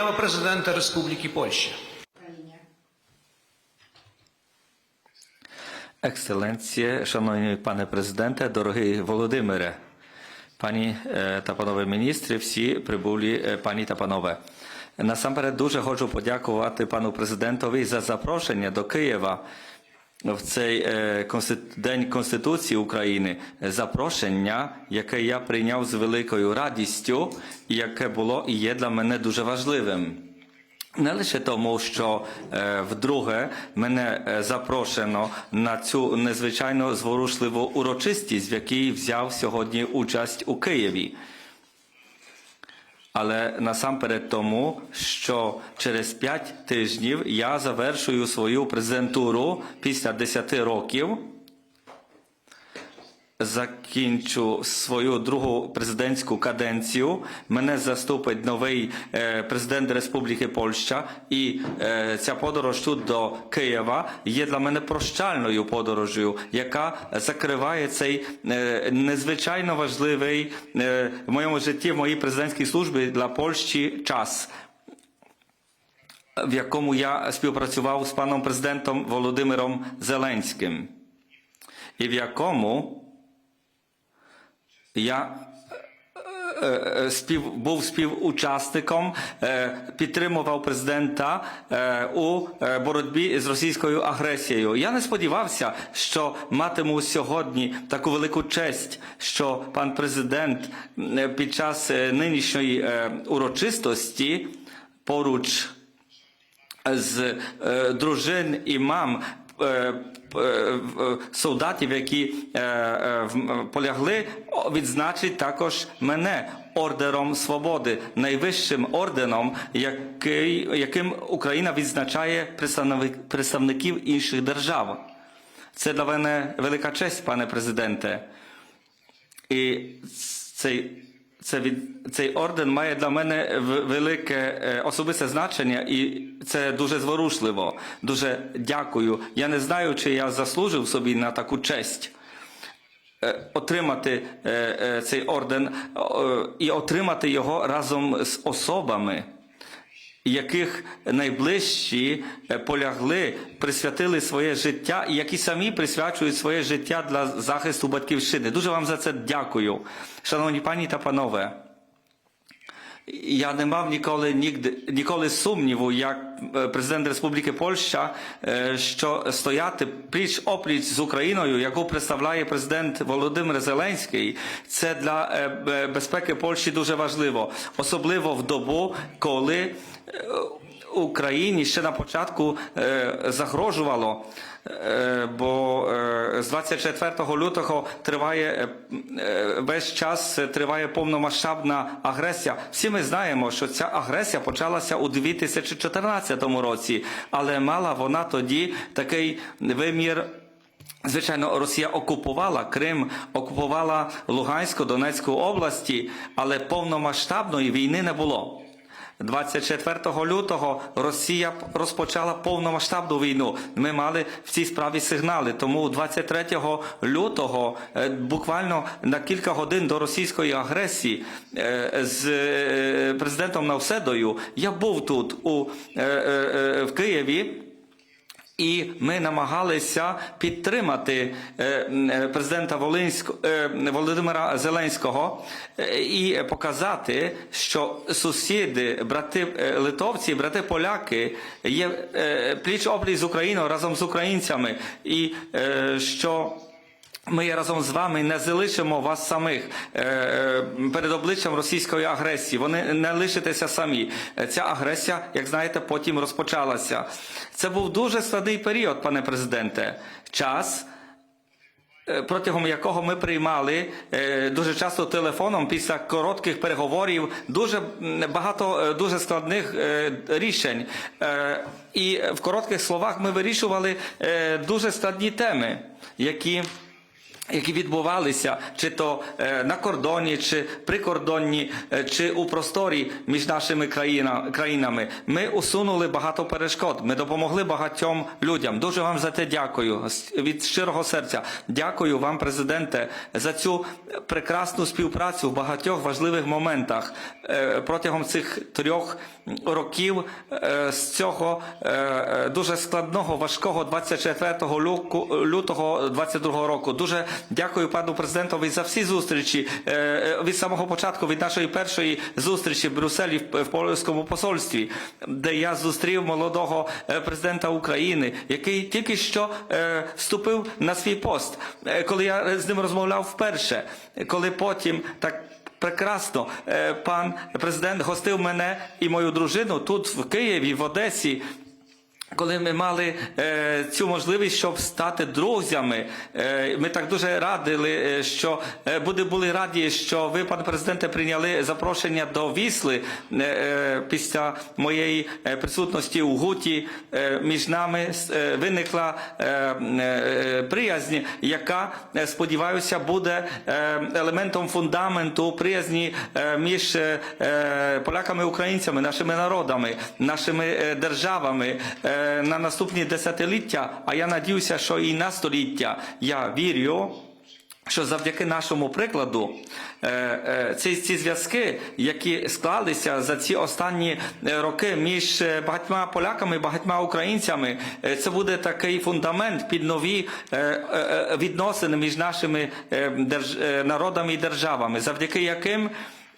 Президента Республіки Польща. Екселенція, шановні пане президенте, дорогий Володимире, пані е, та панове міністри, всі прибулі е, пані та панове. Насамперед дуже хочу подякувати пану президентові за запрошення до Києва в цей е, День Конституції України. Запрошення, яке я прийняв з великою радістю, яке було і є для мене дуже важливим. Не лише тому, що е, вдруге мене е, запрошено на цю незвичайно зворушливу урочистість, в якій взяв сьогодні участь у Києві. Але насамперед тому, що через п'ять тижнів я завершую свою презентуру після 10 років. Закінчу свою другу президентську каденцію. Мене заступить новий е, президент Республіки Польща, і е, ця подорож тут до Києва є для мене прощальною подорожю, яка закриває цей е, незвичайно важливий в моєму житті, в моїй президентській службі для Польщі час в якому я співпрацював з паном президентом Володимиром Зеленським, і в якому я е, е, спів, був співучасником, е, підтримував президента е, у е, боротьбі з російською агресією. Я не сподівався, що матиму сьогодні таку велику честь, що пан президент е, під час е, нинішньої е, урочистості поруч з е, дружин і мам е, е, е, солдатів, які е, е, в- полягли, відзначить також мене ордером свободи, найвищим орденом, який, яким Україна відзначає представник- представників інших держав. Це для мене велика честь, пане президенте. І цей, це від, цей орден має для мене велике е, особисте значення, і це дуже зворушливо. Дуже дякую. Я не знаю, чи я заслужив собі на таку честь. е, Отримати е, цей орден і отримати його разом з особами, яких найближчі е, полягли, присвятили своє життя, і які самі присвячують своє життя для захисту батьківщини. Дуже вам за це дякую, шановні пані та панове. Я не мав ніколи нігде, ніколи сумніву, як е, президент Республіки Польща, е, що стояти пліч опліч з Україною, яку представляє президент Володимир Зеленський, це для безпеки Польщі дуже важливо, особливо в добу, коли Україні ще на початку е, загрожувало, е, бо е, з 24 лютого триває весь час триває повномасштабна агресія. Всі ми знаємо, що ця агресія почалася у 2014 році, але мала вона тоді такий вимір. Звичайно, Росія окупувала Крим, окупувала Луганську, Донецьку області, але повномасштабної війни не було. 24 лютого Росія розпочала повномасштабну війну. Ми мали в цій справі сигнали. Тому 23 лютого, е, буквально на кілька годин до російської агресії, е, з е, президентом Навседою я був тут у в Києві. І ми намагалися підтримати е, е, президента Волинського е, Володимира Зеленського і показати, що сусіди, брати литовці, брати поляки є пліч опліч з Україною разом з українцями, і що. Ми разом з вами не залишимо вас самих е, е, перед обличчям російської агресії. Вони не лишитеся самі. Е, Ця агресія, як знаєте, потім розпочалася. Це був дуже складний період, пане президенте. Час. Протягом якого ми приймали дуже часто телефоном після коротких переговорів дуже багато дуже складних рішень. І в коротких словах ми вирішували дуже складні теми, які які відбувалися чи то е, на кордоні, чи прикордонні, е, чи у просторі між нашими країнами. Ми усунули багато перешкод. Ми допомогли багатьом людям. Дуже вам за те дякую від щирого серця. Дякую вам, президенте, за цю прекрасну співпрацю в багатьох важливих моментах Е, протягом цих трьох років з цього дуже складного, важкого 24 люку- лютого 22 року. Дуже дякую пану президентові за всі зустрічі е, е, від самого початку, від нашої першої зустрічі в Брюсселі в польському посольстві, де я зустрів молодого е, президента України, який тільки що вступив на свій пост. Коли я з ним розмовляв вперше, коли потім так. Прекрасно, пан президент гостив мене і мою дружину тут, в Києві, в Одесі. Коли ми мали е, цю можливість, щоб стати друзями, е, ми так дуже радили, е, що е, буде були раді, що ви, пане президенте, прийняли запрошення до Вісли е, е, після моєї е, присутності у Гуті. Е, між нами е, виникла е, е, приязнь, яка, е, сподіваюся, буде е, елементом фундаменту приязні е, між е, е, поляками українцями, нашими народами, нашими е, державами е, на наступні десятиліття. А я надіюся, що і на століття. Я вірю. Що завдяки нашому прикладу е, е, ці, ці зв'язки, які склалися за ці останні е, роки між е, багатьма поляками, багатьма українцями, е, це буде такий фундамент під нові е, е, відносини між нашими е, е, народами і державами, завдяки яким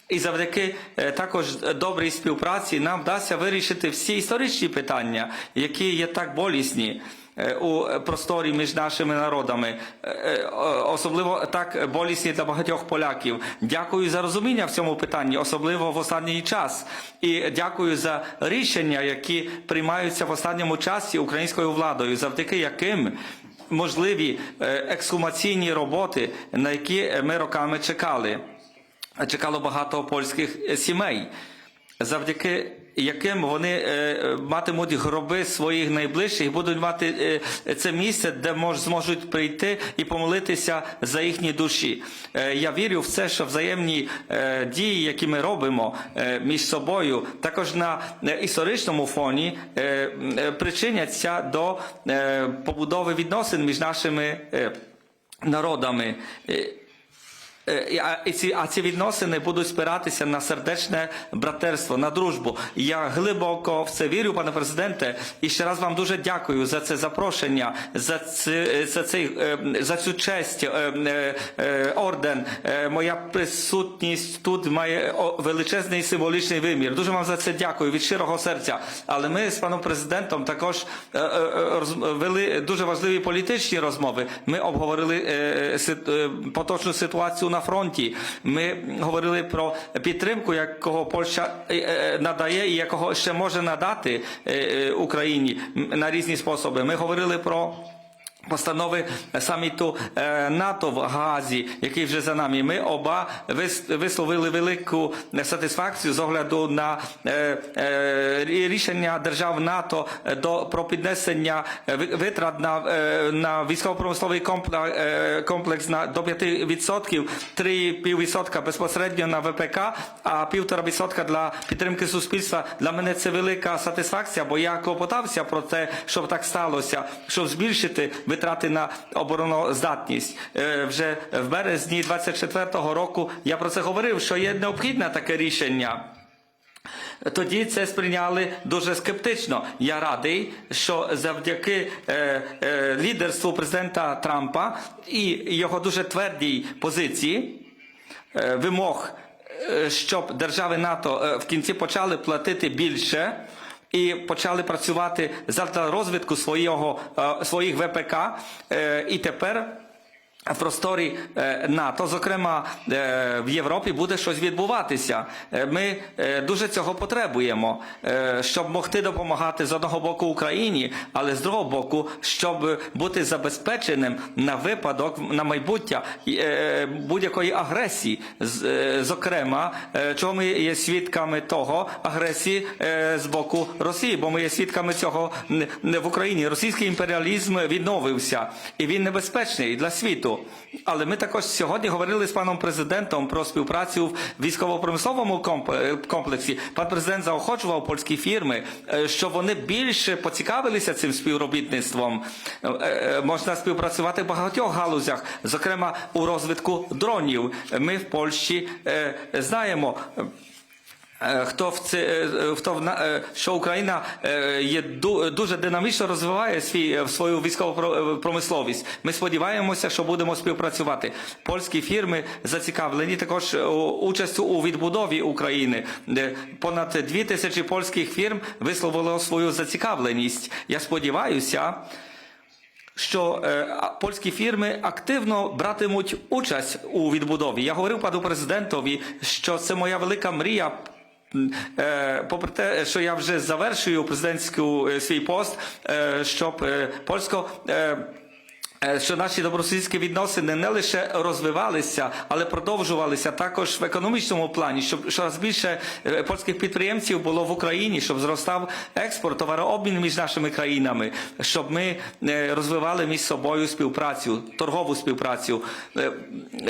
і завдяки е, також добрій співпраці нам вдасться вирішити всі історичні питання, які є так болісні е, у просторі між нашими народами, Е, е, особливо так болісні для багатьох поляків. Дякую за розуміння в цьому питанні, особливо в останній час. І дякую за рішення, які приймаються в останньому часі українською владою, завдяки яким можливі е, ексхумаційні роботи, на які ми роками чекали чекало багато польських е, сімей, завдяки яким вони е, матимуть гроби своїх найближчих будуть мати е, це місце, де мож, зможуть прийти і помолитися за їхні душі. Я вірю в це, що взаємні дії, які ми робимо між собою, також на історичному фоні причиняться до побудови відносин між нашими народами. Е, Е, і- ці, а ці відносини будуть спиратися на сердечне братерство, на дружбу. Я глибоко в це вірю, пане президенте, і ще раз вам дуже дякую за це запрошення, за це за цей е, за цю честь, е, е, е, орден. Е, Моя присутність тут має величезний символічний вимір. Дуже вам за це дякую від щирого серця. Але ми з паном президентом також е, е, е, вели дуже важливі політичні розмови. Ми обговорили е, е, поточну ситуацію на фронті. Ми говорили про підтримку, якого Польща е, е, надає і якого ще може надати е, Україні на різні способи. Ми говорили про. Постанови саміту е, НАТО в Гаазі, який вже за нами. Ми оба вис- висловили велику сатисфакцію з огляду на е, е, рі- рішення держав НАТО до про піднесення витрат на, на військово-промисловий комплекс на до 5%, 3,5% безпосередньо на ВПК, а 1,5% для підтримки суспільства. Для мене це велика сатисфакція, бо я клопотався про те, щоб так сталося, щоб збільшити витрати на обороноздатність. Е, Вже в березні 24-го року я про це говорив, що є необхідне таке рішення. Тоді це сприйняли дуже скептично. Я радий, що завдяки е, е, лідерству президента Трампа і його дуже твердій позиції е, вимог, е, щоб держави НАТО е, в кінці почали платити більше. І почали працювати за розвитку свого, е, своїх ВПК. Е, І тепер в просторі е, НАТО, зокрема е, в Європі, буде щось відбуватися. Е, Ми дуже цього потребуємо, щоб могти допомагати з одного боку Україні, але з другого боку, щоб бути забезпеченим на випадок на майбуття будь-якої агресії. Зокрема, чого ми є свідками того агресії з боку Росії, бо ми є свідками цього в Україні. Російський імперіалізм відновився, і він небезпечний для світу. Але ми також сьогодні говорили з паном президентом про співпрацю в військово-промисловому е, комплексі. Пан президент заохочував польські фірми, е, щоб вони більше поцікавилися цим співробітництвом. Е, Можна співпрацювати в багатьох галузях, зокрема у розвитку дронів. Ми в Польщі знаємо. Е, Хто в це е, хто в на- е, що Україна є дуже динамічно розвиває свій свою військову про- промисловість. Ми сподіваємося, що будемо співпрацювати. Польські фірми зацікавлені також участю у відбудові України. Понад дві тисячі польських фірм висловило свою зацікавленість. Я сподіваюся що е, польські фірми активно братимуть участь у відбудові. Я говорив пану президентові, що це моя велика мрія. Е, попри те, що я вже завершую президентську е, свій пост, е, щоб польсько. Що наші добросусідські відносини не лише розвивалися, але продовжувалися також в економічному плані, щоб щораз більше польських підприємців було в Україні, щоб зростав експорт, товарообмін між нашими країнами, щоб ми розвивали між собою співпрацю, торгову співпрацю.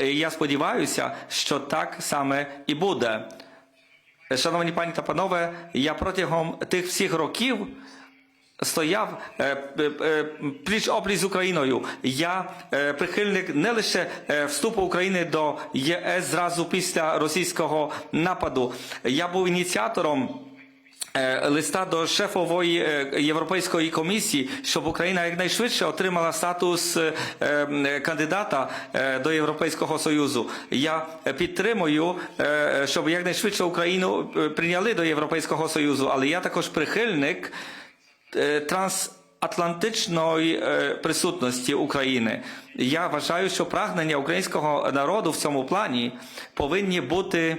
Я сподіваюся, що так саме і буде. Шановні пані та панове, я протягом тих всіх років стояв е, е, е, пліч опліч з Україною. Я прихильник не лише вступу України до ЄС зразу після російського нападу. Я був ініціатором. Е, Листа до шефової е, Європейської комісії, щоб Україна якнайшвидше отримала статус е, кандидата до Європейського Союзу. Я підтримую, щоб якнайшвидше Україну прийняли до Європейського Союзу, але я також прихильник трансатлантичної присутності України. Я вважаю, що прагнення українського народу в цьому плані повинні бути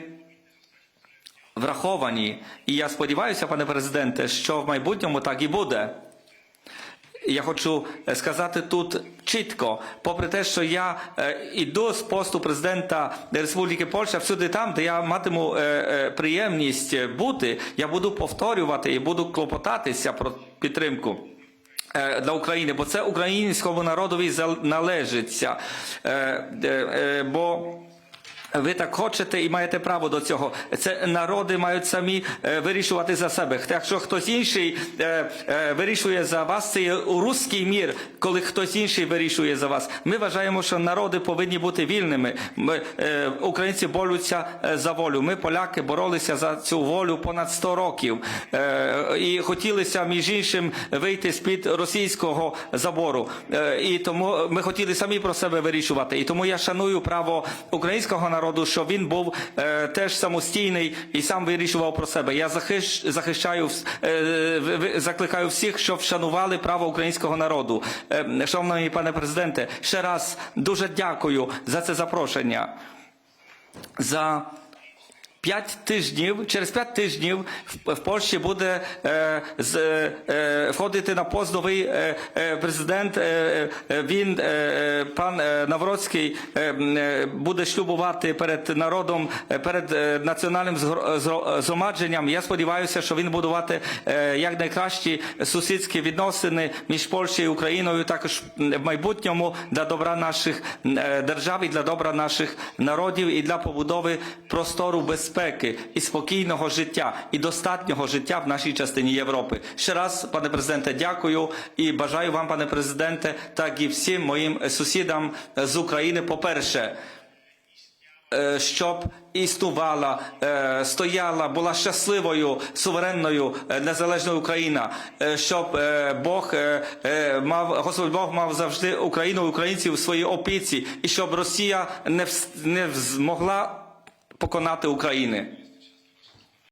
враховані. І я сподіваюся, пане президенте, що в майбутньому так і буде. Я хочу е, сказати тут чітко, попри те, що я е, іду з посту президента Республіки Польща всюди там, де я матиму е, е, приємність е, бути, я буду повторювати і буду клопотатися про підтримку. е, Для України, бо це українському народові належиться. Е, е, е, Бо ви так хочете і маєте право до цього. Це народи мають самі е, вирішувати за себе. Якщо хтось інший е, е, вирішує за вас, це є у руський мір, коли хтось інший вирішує за вас. Ми вважаємо, що народи повинні бути вільними. Ми, українці борються за волю. Ми, поляки, боролися за цю волю понад 100 років і хотілися між іншим вийти з під російського забору. І тому ми хотіли самі про себе вирішувати. І тому я шаную право українського народу, щоб він був е, теж самостійний і сам вирішував про себе. Я захищ, захищаю е, закликаю всіх, щоб вшанували право українського народу. Е, шановний пане президенте, ще раз дуже дякую за це запрошення. За П'ять тижнів, через п'ять тижнів в, Польщі буде е, з, е, входити на пост новий е, е, президент. Е, е, він, е, пан е, Навроцький, е, е, буде шлюбувати перед народом, е, перед е, національним згро- згромадженням. Я сподіваюся, що він будувати е, якнайкращі сусідські відносини між Польщею і Україною, також в майбутньому для добра наших е, держав і для добра наших народів і для побудови простору безпеки і спокійного життя і достатнього життя в нашій частині Європи. Ще раз, пане президенте, дякую і бажаю вам, пане президенте, так і всім моїм сусідам з України. По-перше, е, щоб існувала, е, стояла, була щасливою, суверенною, е, незалежною Україна, е, щоб е, Бог е, е, мав, Господь Бог мав завжди Україну, українців у своїй опіці, і щоб Росія не, не змогла поконати України.